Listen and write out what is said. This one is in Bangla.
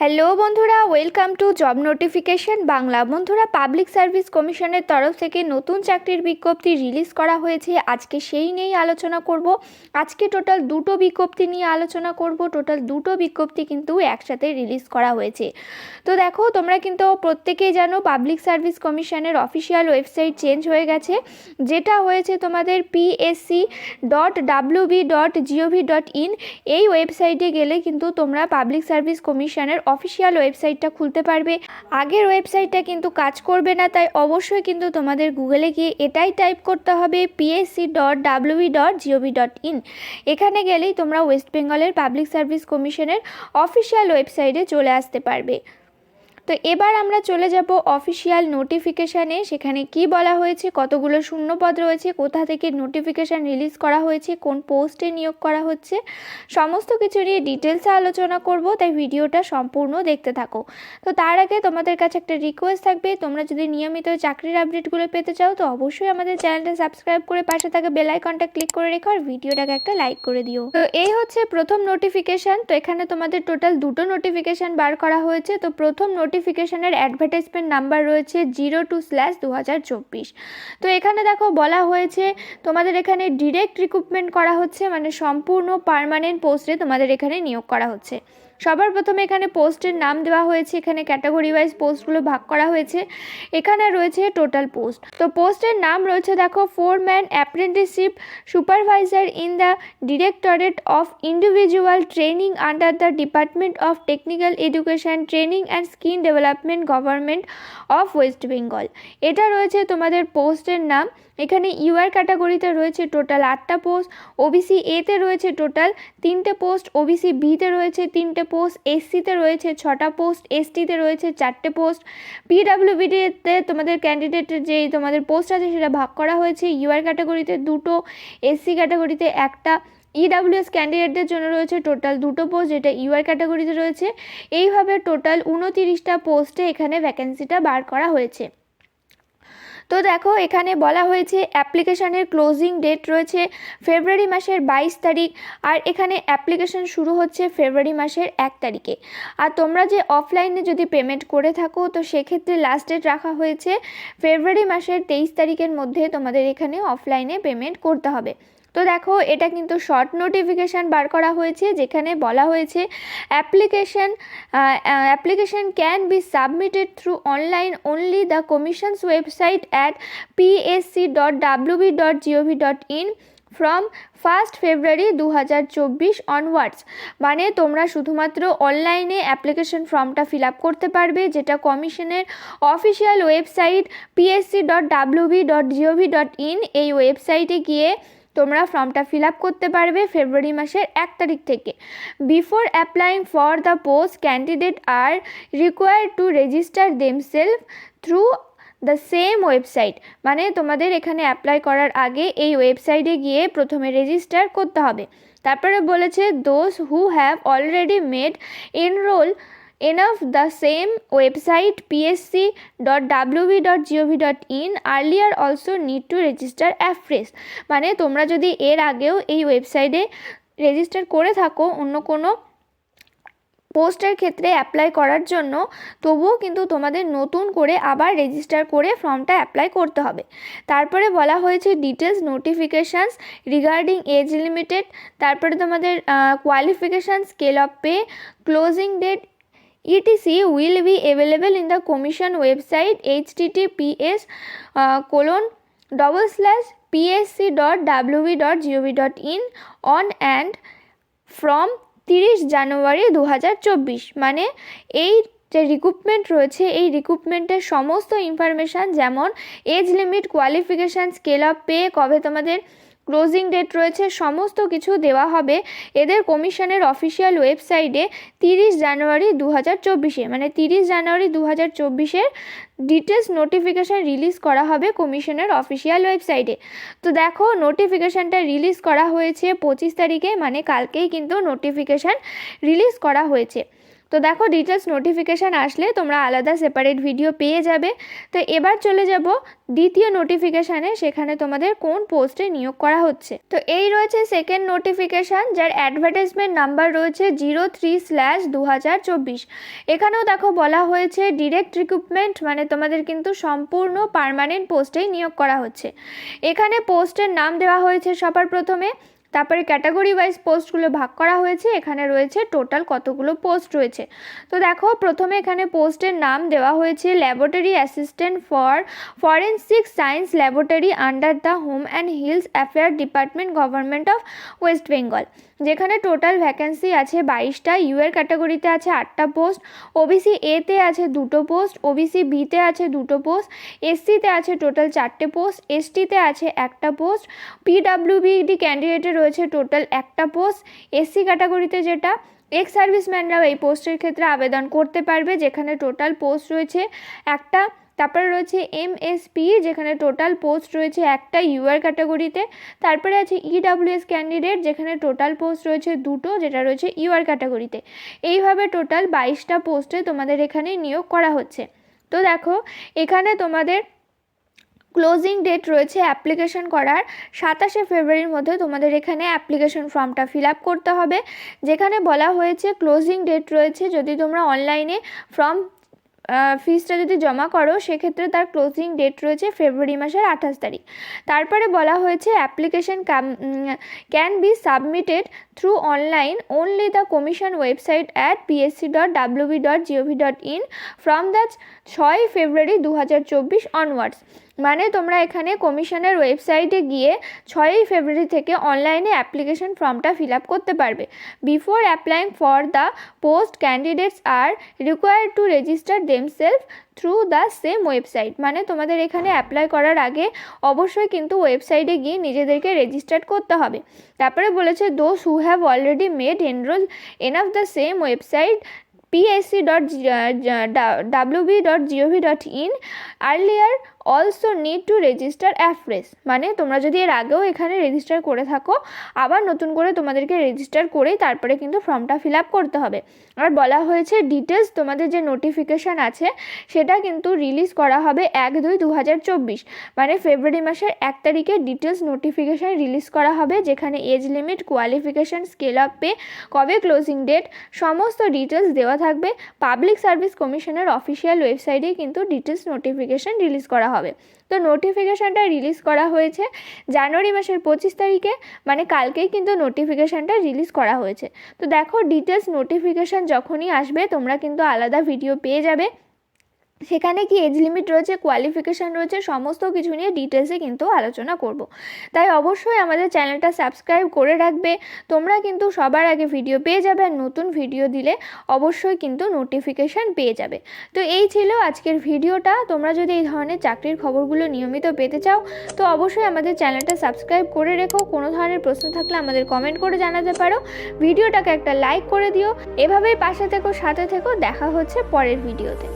হ্যালো বন্ধুরা welcome to job notification Bangla. বন্ধুরা পাবলিক সার্ভিস কমিশনের তরফ থেকে নতুন চাকরির বিজ্ঞপ্তি রিলিজ করা হয়েছে। আজকে সেই নিয়েই আলোচনা করব। আজকে টোটাল দুটো বিজ্ঞপ্তি নিয়ে আলোচনা করব। টোটাল দুটো বিজ্ঞপ্তি কিন্তু একসাথে রিলিজ করা হয়েছে। তো দেখো, তোমরা কিন্তু প্রত্যেকেই জানো পাবলিক সার্ভিস কমিশনের অফিসিয়াল ওয়েবসাইট চেঞ্জ হয়ে গেছে। যেটা হয়েছে তোমাদের PSC dot WB dot GOV dot in এই ওয়েবসাইটে গেলে কিন্তু তোমরা পাবলিক সার্ভিস কমিশনের অফিসিয়াল ওয়েবসাইটটা খুলতে পারবে। আগের ওয়েবসাইটটা কিন্তু কাজ করবে না, তাই অবশ্যই কিন্তু তোমাদের গুগলে গিয়ে এটাই টাইপ করতে হবে PSC dot WB dot GOV dot in এখানে গেলেই তোমরা ওয়েস্ট বেঙ্গলের পাবলিক সার্ভিস কমিশনের অফিসিয়াল ওয়েবসাইটে চলে আসতে পারবে। তো এবার আমরা চলে যাব অফিসিয়াল নোটিফিকেশানে সেখানে কি বলা হয়েছে, কতগুলো শূন্যপদ রয়েছে, কোথা থেকে নোটিফিকেশান রিলিজ করা হয়েছে, কোন পোস্টে নিয়োগ করা হচ্ছে, সমস্ত কিছু নিয়ে ডিটেলসে আলোচনা করব, তাই ভিডিওটা সম্পূর্ণ দেখতে থাকো। তো তার আগে তোমাদের কাছে একটা রিকোয়েস্ট থাকবে, তোমরা যদি নিয়মিত চাকরির আপডেটগুলো পেতে চাও, তো অবশ্যই আমাদের চ্যানেলটা সাবস্ক্রাইব করে পাশে থাকা বেল আইকনটা ক্লিক করে রেখো আর ভিডিওটাকে একটা লাইক করে দিও। তো এই হচ্ছে প্রথম নোটিফিকেশান তো এখানে তোমাদের টোটাল দুটো নোটিফিকেশান বার করা হয়েছে, তো প্রথম নোটিফিকেশানের অ্যাডভার্টাইজমেন্ট নাম্বার রয়েছে জিরো টু স্ল্যাশ দু হাজার চব্বিশ তো এখানে দেখো বলা হয়েছে, তোমাদের এখানে ডিরেক্ট রিক্রুটমেন্ট করা হচ্ছে মানে সম্পূর্ণ পারমানেন্ট পোস্টে তোমাদের এখানে নিয়োগ করা হচ্ছে। সবার প্রথমে এখানে পোস্টের নাম দেওয়া হয়েছে, এখানে ক্যাটাগরি ওয়াইজ পোস্টগুলো ভাগ করা হয়েছে। এখানে রয়েছে টোটাল পোস্ট। তো পোস্টের নাম রয়েছে, দেখো four man apprenticeship supervisor in the directorate of individual training under the department of technical education, training and skill development government of West Bengal. এটা রয়েছে তোমাদের পোস্টের নাম। এখানে ইউআর ক্যাটাগরিতে রয়েছে টোটাল আটটা পোস্ট, ওবিসি এতে রয়েছে টোটাল তিনটে পোস্ট, ওবিসি বিতে রয়েছে তিনটে পোস্ট এসসিতে রয়েছে ছটা পোস্ট এসটিতে রয়েছে চারটে পোস্ট। পিডাব্লিউবিডিতে তোমাদের ক্যান্ডিডেটের যে তোমাদের পোস্ট আছে সেটা ভাগ করা হয়েছে। ইউআর ক্যাটাগরিতে দুটো এসসি ক্যাটাগরিতে একটা। ইডাব্লিউএস ক্যান্ডিডেটদের জন্য রয়েছে টোটাল দুটো পোস্ট, যেটা ইউআর ক্যাটাগরিতে রয়েছে। এইভাবে টোটাল উনতিরিশটা পোস্টে এখানে ভ্যাকেন্সিটা বার করা হয়েছে। তো দেখো, এখানে বলা হয়েছে অ্যাপ্লিকেশানের ক্লোজিং ডেট রয়েছে ফেব্রুয়ারি মাসের বাইশ তারিখ, আর এখানে অ্যাপ্লিকেশন শুরু হচ্ছে ফেব্রুয়ারি মাসের এক তারিখে। আর তোমরা যে অফলাইনে যদি পেমেন্ট করে থাকো, তো সেক্ষেত্রে লাস্ট ডেট রাখা হয়েছে ফেব্রুয়ারি মাসের তেইশ তারিখের মধ্যে তোমাদের এখানে অফলাইনে পেমেন্ট করতে হবে। তো দেখো, এটা কিন্তু শর্ট নোটিফিকেশান বার করা হয়েছে, যেখানে বলা হয়েছে application application can be submitted through online only the commission's website at PSC dot WB dot GOV dot in from first February দু হাজার চব্বিশ অনওয়ার্ডস মানে তোমরা শুধুমাত্র অনলাইনে অ্যাপ্লিকেশন ফর্মটা ফিল আপ করতে পারবে, যেটা কমিশনের official website PSC dot WB dot GOV dot in এই ওয়েবসাইটে গিয়ে তোমরা ফর্মটা ফিল আপ করতে পারবে ফেব্রুয়ারি মাসের এক তারিখ থেকে। Before applying for the post candidate are required to register themselves through the same website মানে তোমাদের এখানে অ্যাপ্লাই করার আগে এই ওয়েবসাইটে গিয়ে প্রথমে রেজিস্টার করতে হবে। তারপরে বলেছে those who have already made enrol enough, the same website psc.wb.gov.in earlier also need to register afresh মানে তোমরা যদি এর আগেও এই ওয়েবসাইটে রেজিস্টার করে থাকো অন্য কোনো পোস্টের ক্ষেত্রে অ্যাপ্লাই করার জন্য, তবুও কিন্তু তোমাদের নতুন করে আবার রেজিস্টার করে ফর্মটা অ্যাপ্লাই করতে হবে। তারপরে বলা হয়েছে details notifications regarding age limited তারপরে তোমাদের qualification scale of pay closing date etc will be available in the commission website https uh, colon double slash psc dot wb dot gov dot in on and from তিরিশ জানুয়ারি দু হাজার চব্বিশ মানে এই যে রিক্রুটমেন্ট রয়েছে এই রিক্রুটমেন্টের সমস্ত ইনফরমেশান যেমন age limit qualification scale of pay কবে তোমাদের ক্লোজিং ডেট রয়েছে, সমস্ত কিছু দেওয়া হবে এদের কমিশনের অফিসিয়াল ওয়েবসাইটে তিরিশ জানুয়ারি দু হাজার চব্বিশে। মানে তিরিশ জানুয়ারি দু হাজার চব্বিশের ডিটেলস নোটিফিকেশান রিলিজ করা হবে কমিশনের অফিসিয়াল ওয়েবসাইটে। তো দেখো নোটিফিকেশানটা রিলিজ করা হয়েছে পঁচিশ তারিখে মানে কালকেই কিন্তু নোটিফিকেশান রিলিজ করা হয়েছে। তো দেখো ডিটেলস নোটিফিকেশান আসলে তোমরা আলাদা সেপারেট ভিডিও পেয়ে যাবে। তো এবার চলে যাব দ্বিতীয় নোটিফিকেশানে সেখানে তোমাদের কোন পোস্টে নিয়োগ করা হচ্ছে। তো এই রয়েছে সেকেন্ড নোটিফিকেশান যার অ্যাডভার্টাইজমেন্ট নাম্বার রয়েছে জিরো থ্রি স্ল্যাশ দু হাজার চব্বিশ এখানেও দেখো বলা হয়েছে ডিরেক্ট রিক্রুটমেন্ট মানে তোমাদের কিন্তু সম্পূর্ণ পার্মানেন্ট পোস্টেই নিয়োগ করা হচ্ছে। এখানে পোস্টের নাম দেওয়া হয়েছে সবার প্রথমে। তারপরে ক্যাটাগরি ওয়াইজ পোস্টগুলো ভাগ করা হয়েছে, এখানে রয়েছে টোটাল কতগুলো পোস্ট রয়েছে। তো দেখো, প্রথমে এখানে পোস্টের নাম দেওয়া হয়েছে laboratory assistant for forensic science laboratory under the home and hills affair department government of West Bengal যেখানে টোটাল ভ্যাকেন্সি আছে বাইশটা ইউএর ক্যাটাগরিতে আছে আটটা পোস্ট ওবিসি এতে আছে দুটো পোস্ট ওবিসি বিতে আছে দুটো পোস্ট এসসিতে আছে টোটাল চারটে পোস্ট এসটিতে আছে একটা পোস্ট পিডাব্লিউবিডি ক্যান্ডিডেটে রয়েছে টোটাল একটা পোস্ট এসসি ক্যাটাগরিতে যেটা এক্স সার্ভিসম্যানরাও এই পোস্টের ক্ষেত্রে আবেদন করতে পারবে, যেখানে টোটাল পোস্ট রয়েছে একটা তারপরে রয়েছে এমএসপি যেখানে টোটাল পোস্ট রয়েছে একটা ইউআর ক্যাটাগরিতে তারপরে আছে ইডাব্লিউএস ক্যান্ডিডেট যেখানে টোটাল পোস্ট রয়েছে দুটো, যেটা রয়েছে ইউআর ক্যাটাগরিতে এইভাবে টোটাল বাইশটা পোস্টে তোমাদের এখানে নিয়োগ করা হচ্ছে। তো দেখো, এখানে তোমাদের ক্লোজিং ডেট রয়েছে অ্যাপ্লিকেশন করার। সাতাশে ফেব্রুয়ারির মধ্যে তোমাদের এখানে অ্যাপ্লিকেশন ফর্মটা ফিল আপ করতে হবে। যেখানে বলা হয়েছে ক্লোজিং ডেট রয়েছে, যদি তোমরা অনলাইনে ফর্ম ফিসটা যদি জমা করো, সেক্ষেত্রে তার ক্লোজিং ডেট রয়েছে ফেব্রুয়ারি মাসের আঠাশ তারিখ। তারপরে বলা হয়েছে application can be submitted through online only the commission website at PSC dot WB dot GOV dot in from the ছয় ফেব্রুয়ারি দু হাজার চব্বিশ অনওয়ার্ডস মানে তোমরা এখানে কমিশনের ওয়েবসাইটে গিয়ে ছয়ই ফেব্রুয়ারি থেকে অনলাইনে অ্যাপ্লিকেশন ফর্মটা ফিল আপ করতে পারবে। Before applying for the post candidates are required to register themselves through the same website. মানে তোমাদের এখানে অ্যাপ্লাই করার আগে অবশ্যই কিন্তু ওয়েবসাইটে গিয়ে নিজেদেরকে রেজিস্টার করতে হবে। তারপরে বলেছে those who have already made enrol in of the same website PSC dot WB dot GOV dot in earlier also need to register afresh মানে তোমরা যদি এর আগেও এখানে রেজিস্টার করে থাকো, আবার নতুন করে তোমাদেরকে রেজিস্টার করেই তারপরে কিন্তু ফর্মটা ফিল আপ করতে হবে। আর বলা হয়েছে ডিটেলস তোমাদের যে নোটিফিকেশান আছে, সেটা কিন্তু রিলিজ করা হবে এক দুই দু মানে ফেব্রুয়ারি মাসের এক তারিখে ডিটেলস নোটিফিকেশান রিলিজ করা হবে, যেখানে age limit qualification scale up pay কবে ক্লোজিং ডেট সমস্ত ডিটেলস দেওয়া থাকবে। পাবলিক সার্ভিস কমিশনের অফিসিয়াল ওয়েবসাইটেই কিন্তু ডিটেলস নোটিফিকেশান রিলিজ করা হবে। তো নোটিফিকেশানটা রিলিজ করা হয়েছে জানুয়ারি মাসের পঁচিশ তারিখে মানে কালকেই কিন্তু নোটিফিকেশানটা রিলিজ করা হয়েছে। তো দেখো ডিটেলস নোটিফিকেশান যখনই আসবে, তোমরা কিন্তু আলাদা ভিডিও পেয়ে যাবে। সেখানে কি এজ লিমিট রয়েছে কোয়ালিফিকেশান রয়েছে, সমস্ত কিছু নিয়ে ডিটেলসে কিন্তু আলোচনা করব। তাই অবশ্যই আমাদের চ্যানেলটা সাবস্ক্রাইব করে রাখবে। তোমরা কিন্তু সবার আগে ভিডিও পেয়ে যাবে আর নতুন ভিডিও দিলে অবশ্যই কিন্তু নোটিফিকেশান পেয়ে যাবে। তো এই ছিল আজকের ভিডিওটা তোমরা যদি এই ধরনের চাকরির খবরগুলো নিয়মিত পেতে চাও, তো অবশ্যই আমাদের চ্যানেলটা সাবস্ক্রাইব করে রেখো। কোনো ধরনের প্রশ্ন থাকলে আমাদের কমেন্ট করে জানাতে পারো। ভিডিওটাকে একটা লাইক করে দিও। এভাবেই পাশে থেকো, সাথে থেকো। দেখা হচ্ছে পরের ভিডিওতে